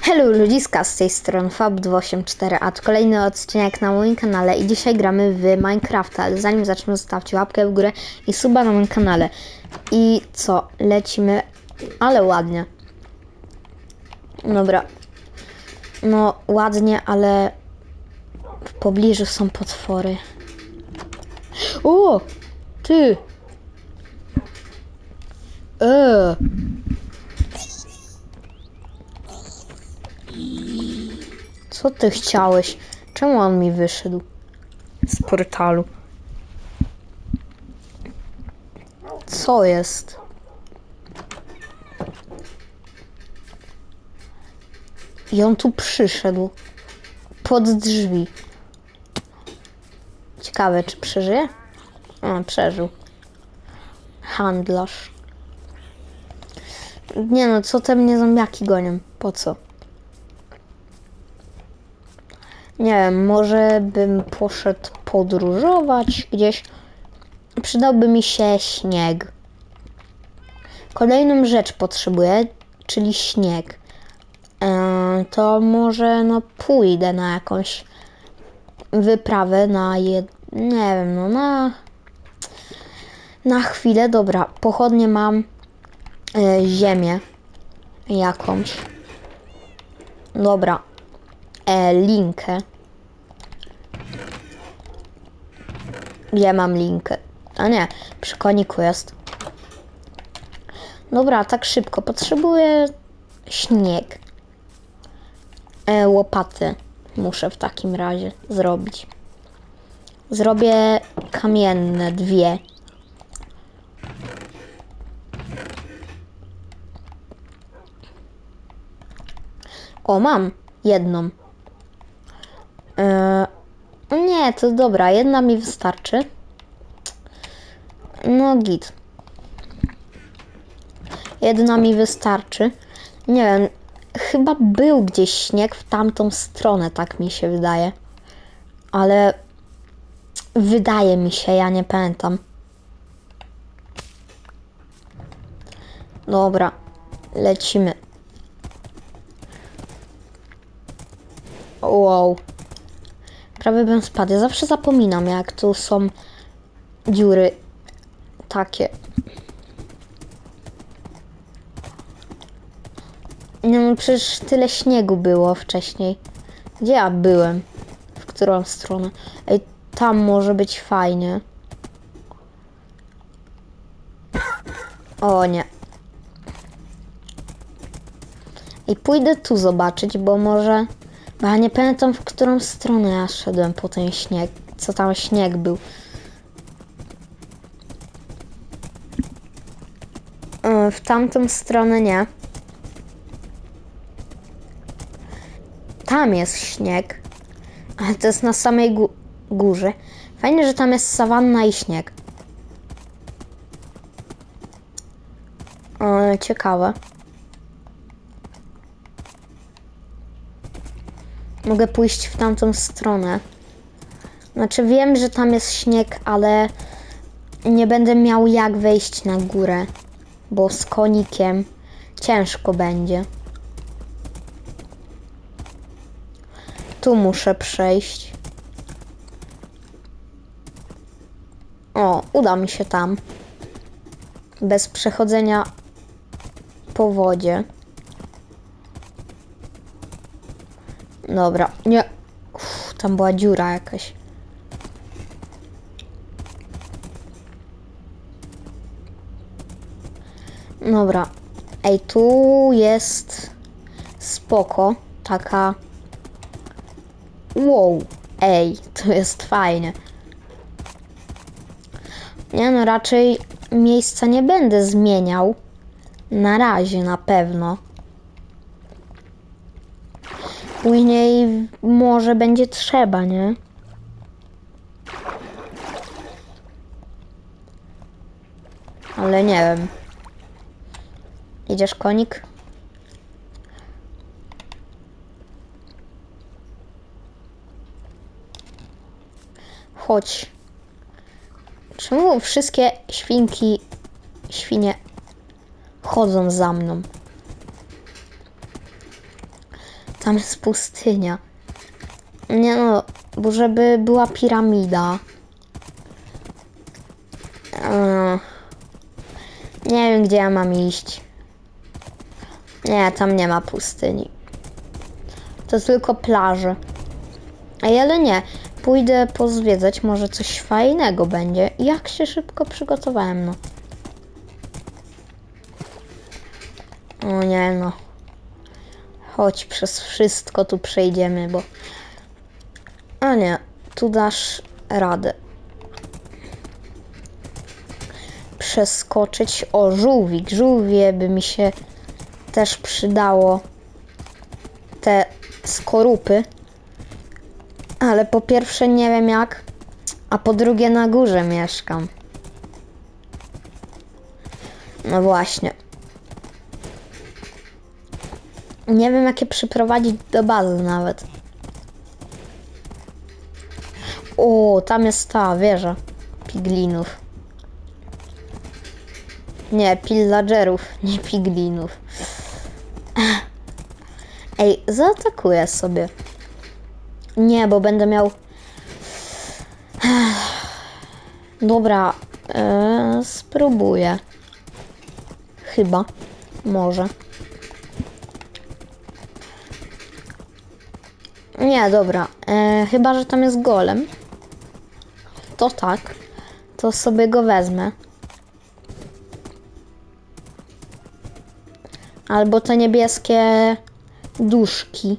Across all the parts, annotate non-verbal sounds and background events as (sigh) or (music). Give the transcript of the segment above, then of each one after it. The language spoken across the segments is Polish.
Hello ludziska, z tej strony Fab284, a kolejny odcinek na moim kanale i dzisiaj gramy w Minecrafta, ale zanim zaczniemy zostawcie łapkę w górę i suba na moim kanale. I co, lecimy, ale ładnie. Dobra. No ładnie, ale w pobliżu są potwory. O! Ty! Eee! Co ty chciałeś? Czemu on mi wyszedł z portalu? Co jest? I on tu przyszedł. Pod drzwi. Ciekawe, czy przeżyje? A, przeżył. Handlarz. Nie no, co te mnie zombiaki gonią? Po co? Nie wiem, może bym poszedł podróżować gdzieś. Przydałby mi się śnieg. Kolejną rzecz potrzebuję, czyli śnieg. Eee, to może no pójdę na jakąś wyprawę na jed... nie wiem, no na na chwilę, dobra, pochodnie mam e, ziemię jakąś. Dobra, e, linkę. Ja mam linkę. A nie, przy koniku jest. Dobra, tak szybko. Potrzebuję śnieg. E, łopaty muszę w takim razie zrobić. Zrobię kamienne dwie. O, mam jedną. Eee, nie, to dobra, jedna mi wystarczy. No, git. Jedna mi wystarczy. Nie wiem, chyba był gdzieś śnieg w tamtą stronę, tak mi się wydaje. Ale wydaje mi się, ja nie pamiętam. Dobra, lecimy. Wow. Prawie bym spadł. Ja zawsze zapominam, jak tu są dziury takie. No, przecież tyle śniegu było wcześniej. Gdzie ja byłem? W którą stronę? Ej, tam może być fajnie. O nie. I pójdę tu zobaczyć, bo może... Bo ja nie pamiętam, w którą stronę ja szedłem po ten śnieg. Co tam śnieg był. W tamtą stronę nie. Tam jest śnieg. Ale to jest na samej gó- górze. Fajnie, że tam jest sawanna i śnieg. E, ciekawe. Mogę pójść w tamtą stronę. Znaczy wiem, że tam jest śnieg, ale nie będę miał jak wejść na górę, bo z konikiem ciężko będzie. Tu muszę przejść. O, uda mi się tam. Bez przechodzenia po wodzie. Dobra, nie. Uff, tam była dziura jakaś. Dobra. Ej, tu jest spoko. Taka. Wow. Ej, (laughs) to jest fajne. Nie no, raczej miejsca nie będę zmieniał. Na razie na pewno. Później może będzie trzeba, nie? Ale nie wiem. Idziesz konik? Chodź. Czemu wszystkie świnki, świnie chodzą za mną? tam jest pustynia. Nie no, bo żeby była piramida. Nie wiem, gdzie ja mam iść. Nie, tam nie ma pustyni. To tylko plaże. Ale nie. Pójdę pozwiedzać, może coś fajnego będzie. Jak się szybko przygotowałem, no. O nie, no. Chodź, przez wszystko tu przejdziemy, bo... A nie, tu dasz radę. Przeskoczyć. O, żółwik. Żółwie by mi się też przydało. Te skorupy. Ale po pierwsze nie wiem jak, a po drugie na górze mieszkam. No właśnie. Nie wiem jak je przyprowadzić do bazy nawet. Tam jest ta wieża piglinów. Nie, pillagerów, (laughs) nie piglinów. Ej, zaatakuję sobie. Nie, bo będę miał. (sighs) Dobra, e, spróbuję. Chyba. Może. Nie, dobra. E, chyba, że tam jest golem. To tak. To sobie go wezmę. Albo te niebieskie duszki.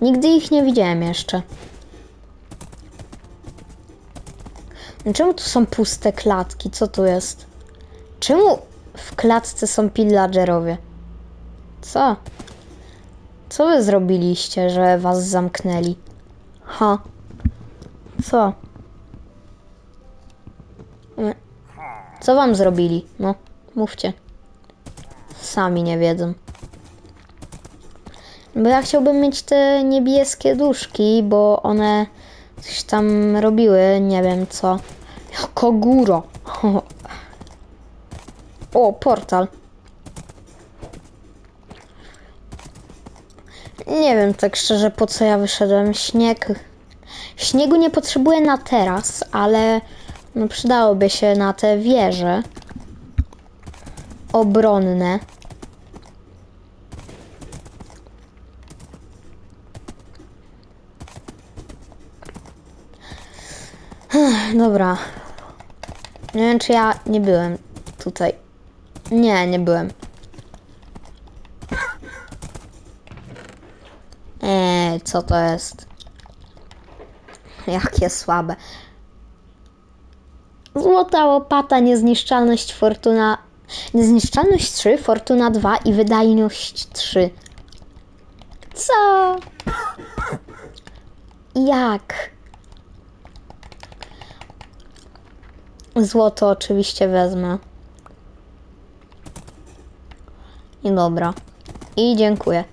Nigdy ich nie widziałem jeszcze. Czemu tu są puste klatki? Co tu jest? Czemu w klatce są pillagerowie? Co? Co wy zrobiliście, że was zamknęli? Ha. Co? Co wam zrobili? No, mówcie. Sami nie wiedzą. Bo ja chciałbym mieć te niebieskie duszki, bo one coś tam robiły, nie wiem co. Koguro. (laughs) O, portal. Nie wiem tak szczerze po co ja wyszedłem. Śnieg. Śniegu nie potrzebuję na teraz, ale no przydałoby się na te wieże obronne. Dobra. Nie wiem, czy ja nie byłem tutaj. Nie, nie byłem. Eee, co to jest? Jakie słabe. Złota łopata, niezniszczalność, fortuna... Niezniszczalność 3, fortuna 2 i wydajność 3. Co? Jak? Złoto oczywiście wezmę. I dobra. I dziękuję.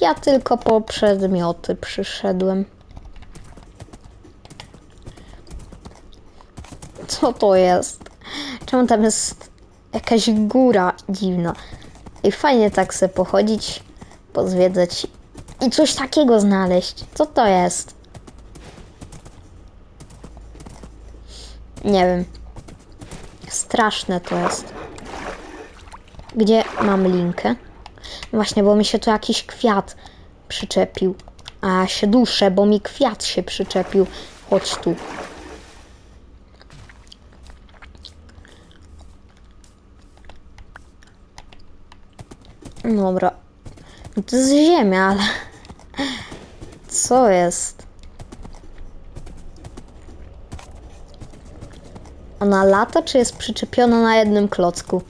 Ja tylko po przedmioty przyszedłem. Co to jest? Czemu tam jest jakaś góra dziwna? I fajnie tak sobie pochodzić, pozwiedzać i coś takiego znaleźć. Co to jest? Nie wiem. Straszne to jest. Gdzie mam linkę? Właśnie, bo mi się tu jakiś kwiat przyczepił. A się duszę, bo mi kwiat się przyczepił. Chodź tu. Dobra. To jest ziemia, ale... (laughs) Co jest? Ona lata, czy jest przyczepiona na jednym klocku?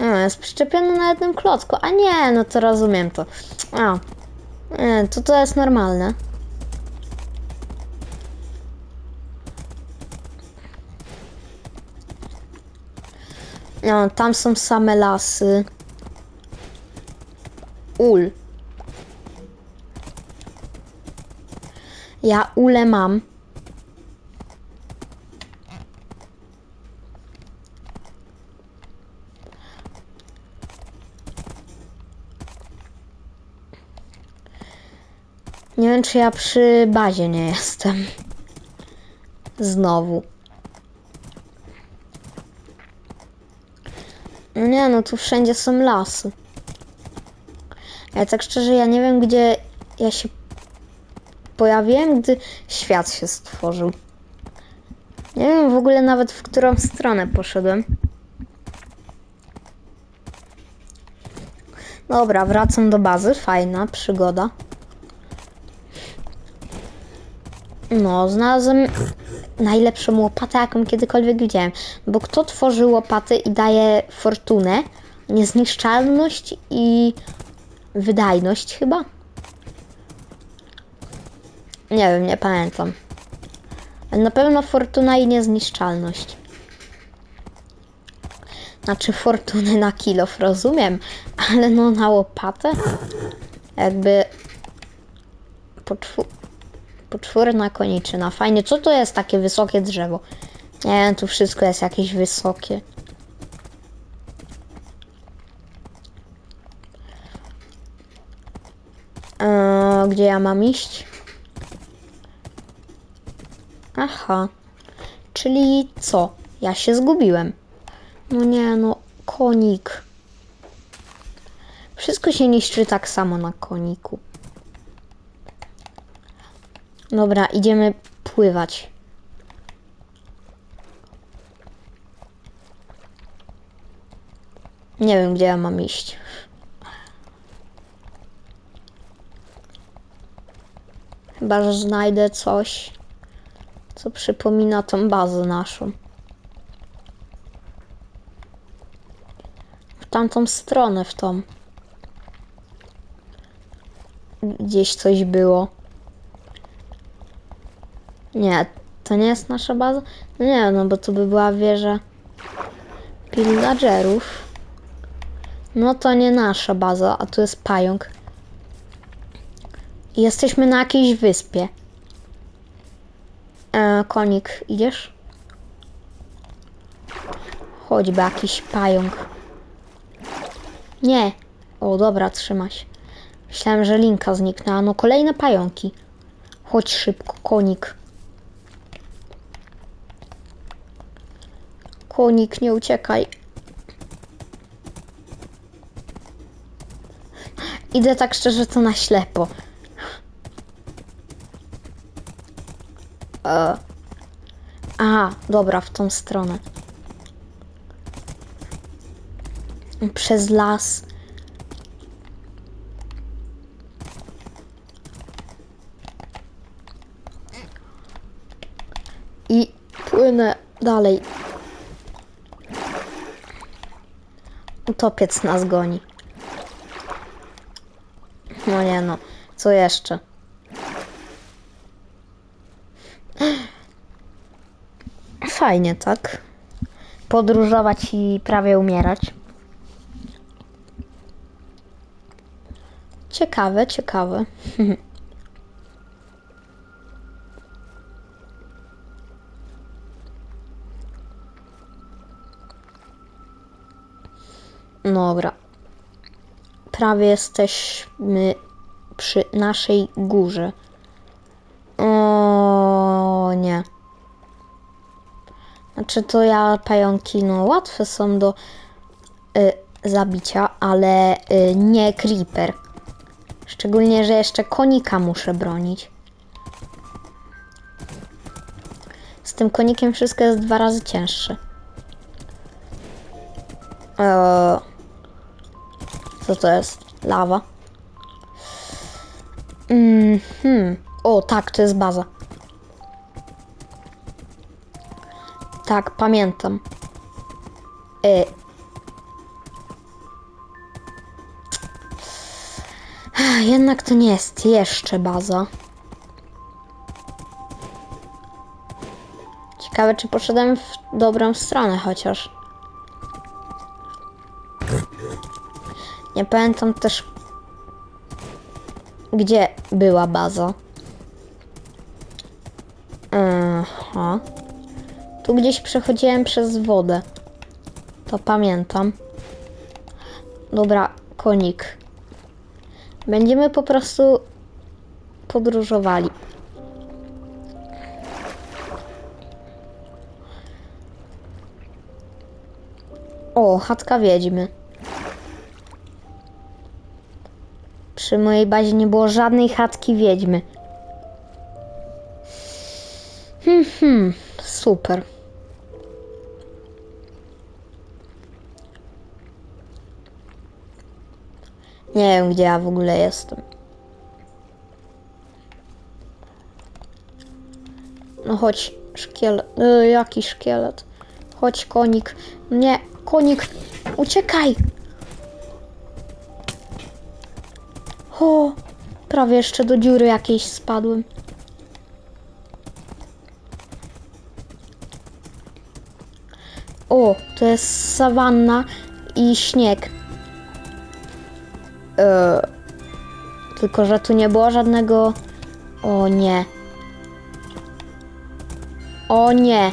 A, jest przyczepiona na jednym klocku. A nie, no to rozumiem to. A, nie, to to jest normalne. No, tam są same lasy. Ul. Ja ule mam. Nie wiem, czy ja przy bazie nie jestem. Znowu. No nie, no tu wszędzie są lasy. Ja tak szczerze, ja nie wiem, gdzie ja się pojawiłem, gdy świat się stworzył. Nie wiem w ogóle nawet, w którą stronę poszedłem. Dobra, wracam do bazy. Fajna przygoda. No, znalazłem najlepszą łopatę, jaką kiedykolwiek widziałem. Bo kto tworzy łopaty i daje fortunę, niezniszczalność i wydajność chyba? Nie wiem, nie pamiętam. Na pewno fortuna i niezniszczalność. Znaczy fortuny na kilof, rozumiem, ale no na łopatę? Jakby poczwu... poczwórna koniczyna. Fajnie, co to jest takie wysokie drzewo? Nie wiem, tu wszystko jest jakieś wysokie. Eee, gdzie ja mam iść? Aha. Czyli co? Ja się zgubiłem. No nie, no, konik. Wszystko się niszczy tak samo na koniku. Dobra, idziemy pływać. Nie wiem, gdzie ja mam iść. Chyba, że znajdę coś, co przypomina tą bazę naszą. W tamtą stronę, w tą. Gdzieś coś było. Nie, to nie jest nasza baza? No nie, no bo to by była wieża pillagerów. No to nie nasza baza, a tu jest pająk. Jesteśmy na jakiejś wyspie. E, konik, idziesz? Choćby jakiś pająk. Nie. O, dobra, trzyma się. Myślałem, że linka zniknęła. No kolejne pająki. Chodź szybko, konik. Konik, nie uciekaj. Idę tak szczerze, to na ślepo. E. Aha, dobra, w tą stronę. Przez las. I płynę dalej. Utopiec nas goni. No nie no, co jeszcze? Fajnie, tak? Podróżować i prawie umierać. Ciekawe, ciekawe. (laughs) Dobra. Prawie jesteśmy przy naszej górze. O nie. Znaczy to ja pająki no łatwe są do y, zabicia, ale y, nie creeper. Szczególnie, że jeszcze konika muszę bronić. Z tym konikiem wszystko jest dwa razy cięższe. Eee, co to jest? Lawa. Mhm. O, tak, to jest baza. Tak, pamiętam. Ach, Jednak to nie jest jeszcze baza. Ciekawe, czy poszedłem w dobrą stronę chociaż. Nie pamiętam też, gdzie była baza. Aha. Tu gdzieś przechodziłem przez wodę. To pamiętam. Dobra, konik. Będziemy po prostu podróżowali. O, chatka wiedźmy. Przy mojej bazie nie było żadnej chatki wiedźmy. Hmm, hmm, super. Nie wiem, gdzie ja w ogóle jestem. No chodź, szkielet. Y, jaki szkielet? Chodź, konik. Nie, konik, uciekaj! O, prawie jeszcze do dziury jakiejś spadłem. O, to jest sawanna i śnieg. E, tylko, że tu nie było żadnego. O nie. O nie.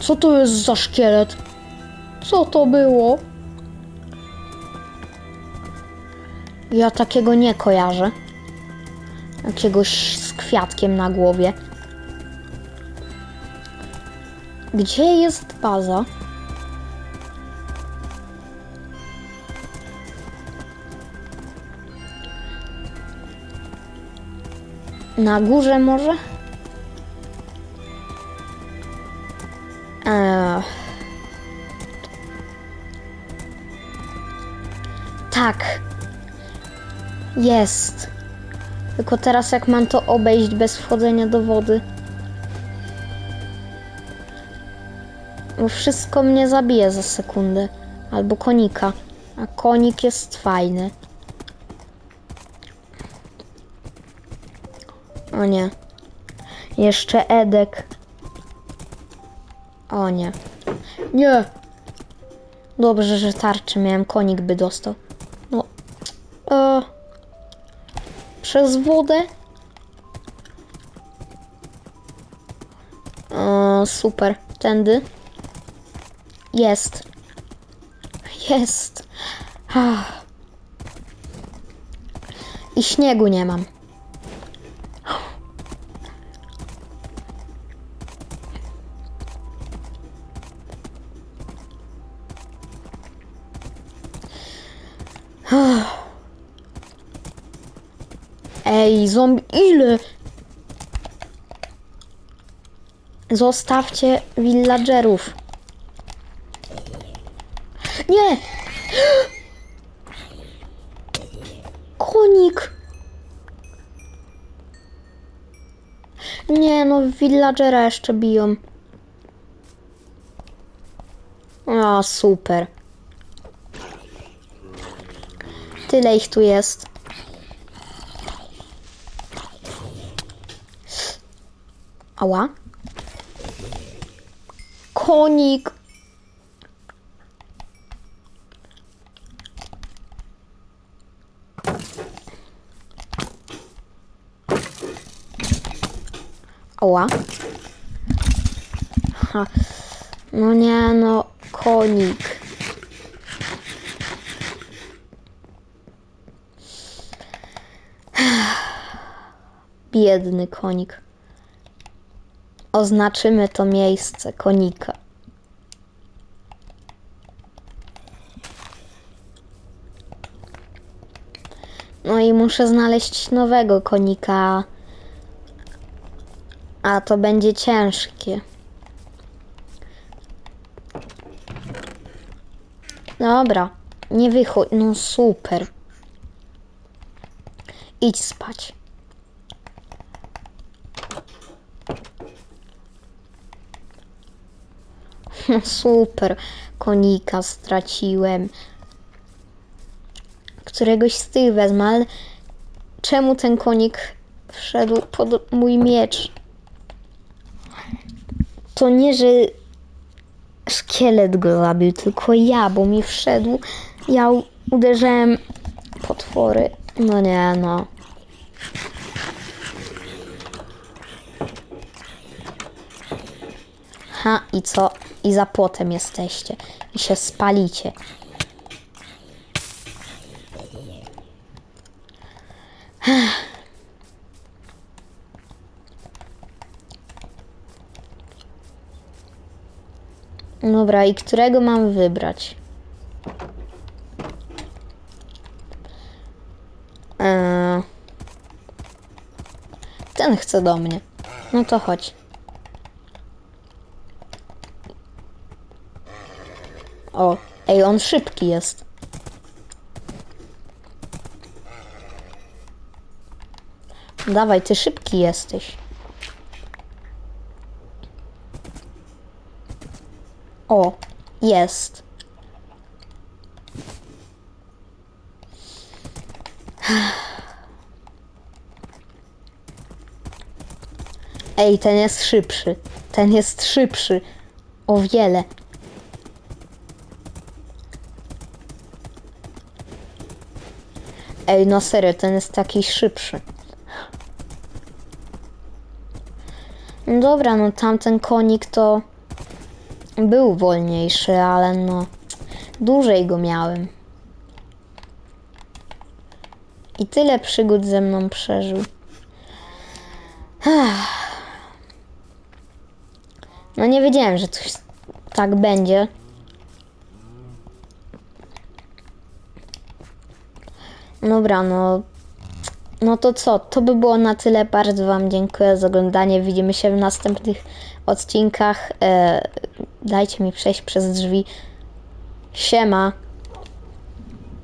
Co to jest za szkielet? Co to było? Ja takiego nie kojarzę. Jakiegoś z kwiatkiem na głowie. Gdzie jest baza? Na górze może? Jest. Tylko teraz jak mam to obejść bez wchodzenia do wody? Bo wszystko mnie zabije za sekundę. Albo konika. A konik jest fajny. O nie. Jeszcze Edek. O nie. Nie. Dobrze, że tarczy miałem, konik by dostał. Przez wodę? O, super. Tędy. Jest. Jest. Ah. I śniegu nie mam. Ej, zombie, ile? Zostawcie villagerów. Nie! Konik! Nie, no villagera jeszcze biją. A, super. Tyle ich tu jest. Ała. Konik. Ała. Ha. No nie, no, konik. Biedny konik. Oznaczymy to miejsce konika. No i muszę znaleźć nowego konika. A to będzie ciężkie. Dobra, nie wychodź. No super. Idź spać. (laughs) super, konika straciłem. Któregoś z tych wezmę, ale czemu ten konik wszedł pod mój miecz? To nie, że szkielet go zabił, tylko ja, bo mi wszedł. Ja uderzyłem potwory. No nie, no. Ha, i co? i za płotem jesteście i się spalicie. (sighs) Dobra, i którego mam wybrać? Eee, ten chce do mnie. No to chodź. O, ej, on szybki jest. Dawaj, ty szybki jesteś. O, jest. Ej, ten jest szybszy. Ten jest szybszy. O wiele. Ej, no serio, ten jest taki szybszy. No Dobra, no tamten konik to był wolniejszy, ale no dłużej go miałem. I tyle przygód ze mną przeżył. No nie wiedziałem, że coś tak będzie. Dobra, no. No to co? To by było na tyle. Bardzo Wam dziękuję za oglądanie. Widzimy się w następnych odcinkach. E, dajcie mi przejść przez drzwi. Siema.